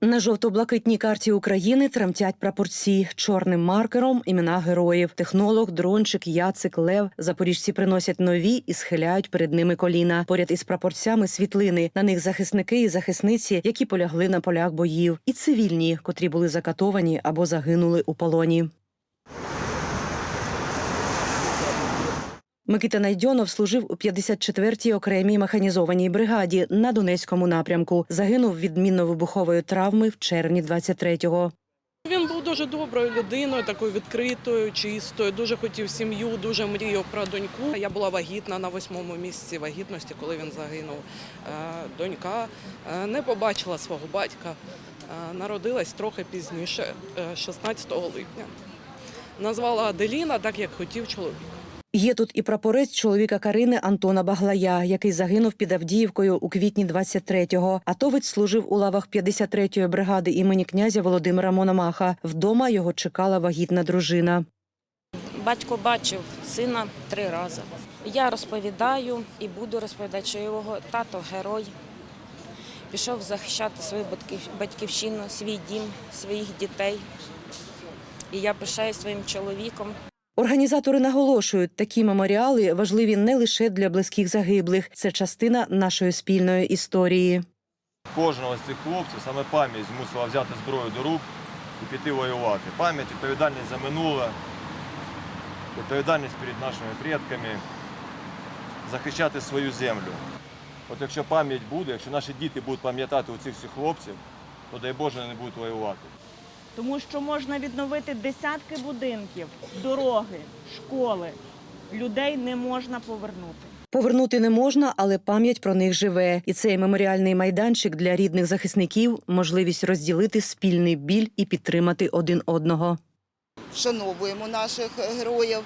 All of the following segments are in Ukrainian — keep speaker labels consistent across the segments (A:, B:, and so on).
A: На жовто-блакитній карті України тремтять прапорці чорним маркером імена героїв. Технолог, дрончик, яцик, лев. Запоріжці приносять нові і схиляють перед ними коліна. Поряд із прапорцями світлини. На них захисники і захисниці, які полягли на полях боїв, і цивільні, котрі були закатовані або загинули у полоні. Микита Найдьонов служив у 54-й окремій механізованій бригаді на Донецькому напрямку. Загинув від мінно-вибухової травми в червні 23-го.
B: Він був дуже доброю людиною, такою відкритою, чистою, дуже хотів сім'ю, дуже мріяв про доньку. Я була вагітна на восьмому місяці вагітності, коли він загинув. Е, Донька е, не побачила свого батька, е, народилась трохи пізніше, е, 16 липня. Назвала Аделіна, так як хотів чоловік.
A: Є тут і прапорець чоловіка Карини Антона Баглая, який загинув під Авдіївкою у квітні 23-го. Атовець служив у лавах 53-ї бригади імені князя Володимира Мономаха. Вдома його чекала вагітна дружина.
C: Батько бачив сина три рази. Я розповідаю і буду розповідати, що його тато герой. Пішов захищати свою батьківщину, свій дім, своїх дітей. І я пишаюсь своїм чоловіком.
A: Організатори наголошують, такі меморіали важливі не лише для близьких загиблих. Це частина нашої спільної історії.
D: Кожного з цих хлопців саме пам'ять змусила взяти зброю до рук і піти воювати. Пам'ять, відповідальність за минуле, відповідальність перед нашими предками, захищати свою землю. От якщо пам'ять буде, якщо наші діти будуть пам'ятати у цих всіх хлопців, то дай Боже не будуть воювати.
E: Тому що можна відновити десятки будинків, дороги, школи. Людей не можна повернути.
A: Повернути не можна, але пам'ять про них живе. І цей меморіальний майданчик для рідних захисників можливість розділити спільний біль і підтримати один одного.
F: Вшановуємо наших героїв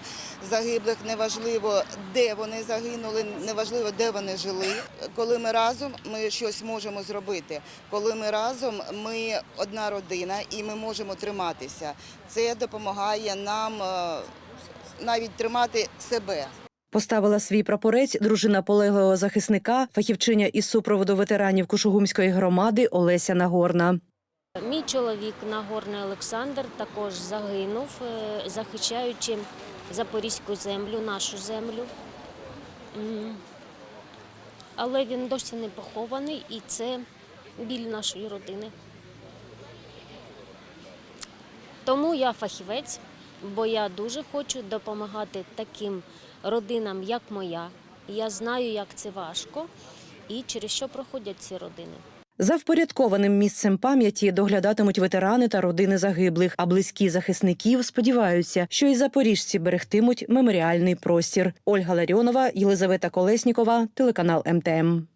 F: загиблих. Неважливо, де вони загинули, неважливо, де вони жили. Коли ми разом, ми щось можемо зробити. Коли ми разом, ми одна родина і ми можемо триматися. Це допомагає нам е, навіть тримати себе.
A: Поставила свій прапорець дружина полеглого захисника, фахівчиня із супроводу ветеранів Кушугумської громади Олеся Нагорна.
G: Мій чоловік Нагорний Олександр також загинув, е, захищаючи запорізьку землю, нашу землю. Але він досі не похований, і це біль нашої родини. Тому я фахівець, бо я дуже хочу допомагати таким родинам, як моя. Я знаю, як це важко і через що проходять ці родини.
A: За впорядкованим місцем пам'яті доглядатимуть ветерани та родини загиблих, а близькі захисників сподіваються, що і запоріжці берегтимуть меморіальний простір. Ольга Ларіонова, Єлизавета Колеснікова, телеканал МТМ.